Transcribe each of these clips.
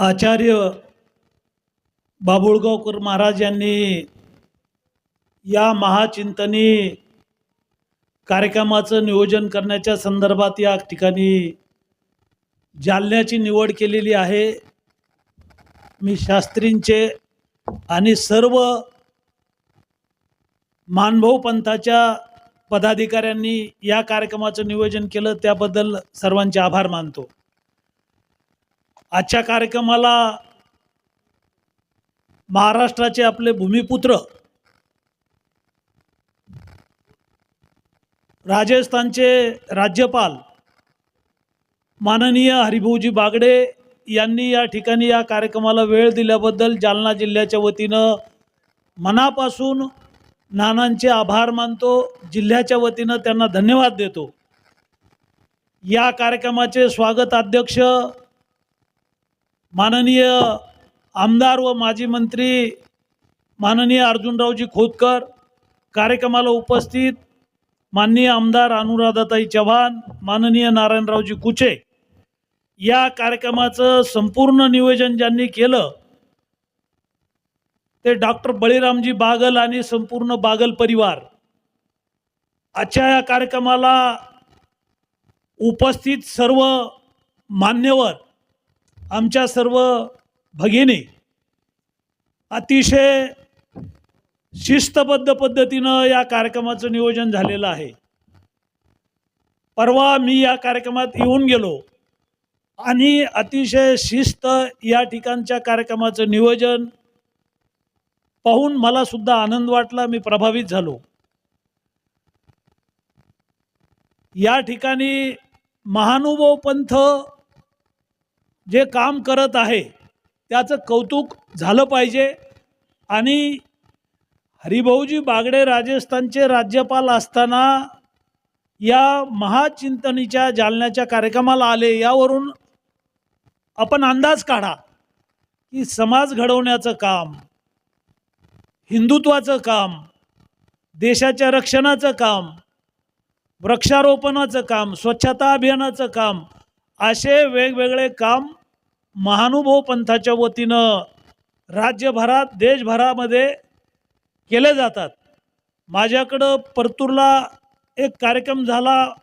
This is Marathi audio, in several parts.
आचार्य बाबुळगावकर महाराज यांनी या महाचिंतनी कार्यक्रमाचं नियोजन करण्याच्या संदर्भात या ठिकाणी जालन्याची निवड केलेली आहे. मी शास्त्रींचे आणि सर्व मानभाऊ पंथाच्या पदाधिकाऱ्यांनी या कार्यक्रमाचं नियोजन केलं त्याबद्दल सर्वांचे आभार मानतो. आजच्या कार्यक्रमाला महाराष्ट्राचे आपले भूमिपुत्र राजस्थानचे राज्यपाल माननीय हरिभाऊजी बागडे यांनी या ठिकाणी या कार्यक्रमाला वेळ दिल्याबद्दल जालना जिल्ह्याच्या वतीनं मनापासून नानांचे आभार मानतो. जिल्ह्याच्या वतीनं त्यांना धन्यवाद देतो. या कार्यक्रमाचे स्वागत अध्यक्ष माननीय आमदार व माजी मंत्री माननीय अर्जुनरावजी खोतकर कार्यक्रमाला उपस्थित माननीय आमदार अनुराधाताई चव्हाण माननीय नारायणरावजी कुचे. या कार्यक्रमाचं संपूर्ण नियोजन ज्यांनी केलं ते डॉक्टर बळीरामजी बागल आणि संपूर्ण बागल परिवार. आजच्या या कार्यक्रमाला उपस्थित सर्व मान्यवर आमच्या सर्व भगिनी अतिशय शिस्तबद्ध पद्धतीनं या कार्यक्रमाचं नियोजन झालेलं आहे. परवा मी या कार्यक्रमात येऊन गेलो आणि अतिशय शिस्त या ठिकाणच्या कार्यक्रमाचं नियोजन पाहून मला सुद्धा आनंद वाटला मी प्रभावित झालो. या ठिकाणी महानुभाव पंथ जे काम करत आहे त्याचं कौतुक झालं पाहिजे. आणि हरिभाऊजी बागडे राजस्थानचे राज्यपाल असताना या महाचिंतनीच्या जालन्याच्या कार्यक्रमाला आले यावरून आपण अंदाज काढा की समाज घडवण्याचं काम हिंदुत्वाचं काम देशाच्या रक्षणाचं काम वृक्षारोपणाचं काम स्वच्छता अभियानाचं काम असे वेगवेगळे काम महानुभाव पंथाच्या वतीनं राज्यभरात देशभरामध्ये केले जातात. माझ्याकडं परतूरला एक कार्यक्रम झाला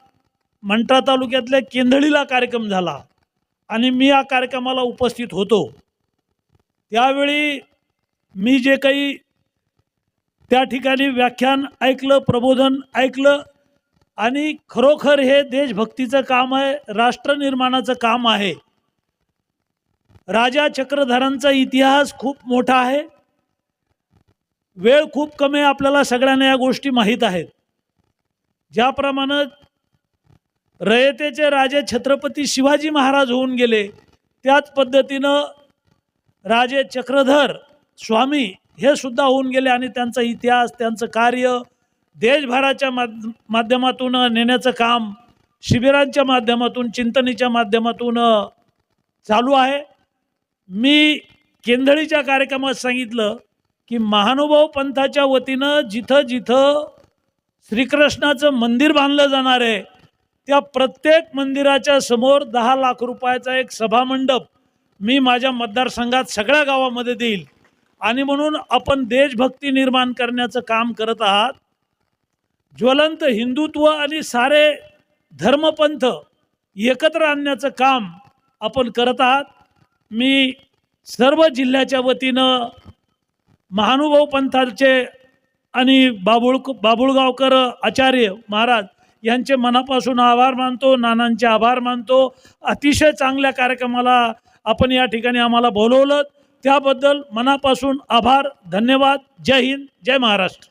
मंठा तालुक्यातल्या केंदळीला कार्यक्रम झाला आणि मी या कार्यक्रमाला उपस्थित होतो. त्यावेळी मी जे काही त्या ठिकाणी व्याख्यान ऐकलं प्रबोधन ऐकलं आणि खरोखर हे देशभक्तीचं काम आहे राष्ट्रनिर्माणाचं काम आहे. राजा चक्रधरांचा इतिहास खूप मोठा आहे. वेळ खूप कमी आपल्याला सगळ्यांना या गोष्टी माहीत आहेत. ज्याप्रमाणे रयतेचे राजे छत्रपती शिवाजी महाराज होऊन गेले त्याच पद्धतीनं राजे चक्रधर स्वामी हे सुद्धा होऊन गेले आणि त्यांचा इतिहास त्यांचं कार्य देशभराच्या माध्यमातून नेण्याचं काम शिबिरांच्या माध्यमातून चिंतनीच्या माध्यमातून चालू आहे. मी केंदळीच्या कार्यक्रमात सांगितलं की महानुभाव पंथाच्या वतीनं जिथं जिथं श्रीकृष्णाचं मंदिर बांधलं जाणार आहे त्या प्रत्येक मंदिराच्या समोर दहा लाख रुपयाचा एक सभामंडप मी माझ्या मतदारसंघात सगळ्या गावामध्ये देईल. आणि म्हणून आपण देशभक्ती निर्माण करण्याचं काम करत आहात. ज्वलंत हिंदुत्व आणि सारे धर्मपंथ एकत्र आणण्याचं काम आपण करत आहात. मी सर्व जिल्ह्याच्या वतीनं महानुभाव पंथाचे आणि बाबुळ बाबुळगावकर आचार्य महाराज यांचे मनापासून आभार मानतो नानांचे आभार मानतो. अतिशय चांगल्या कार्यक्रमाला आपण या ठिकाणी आम्हाला बोलवलं. त्याबद्दल मनापासून आभार धन्यवाद. जय हिंद जय महाराष्ट्र.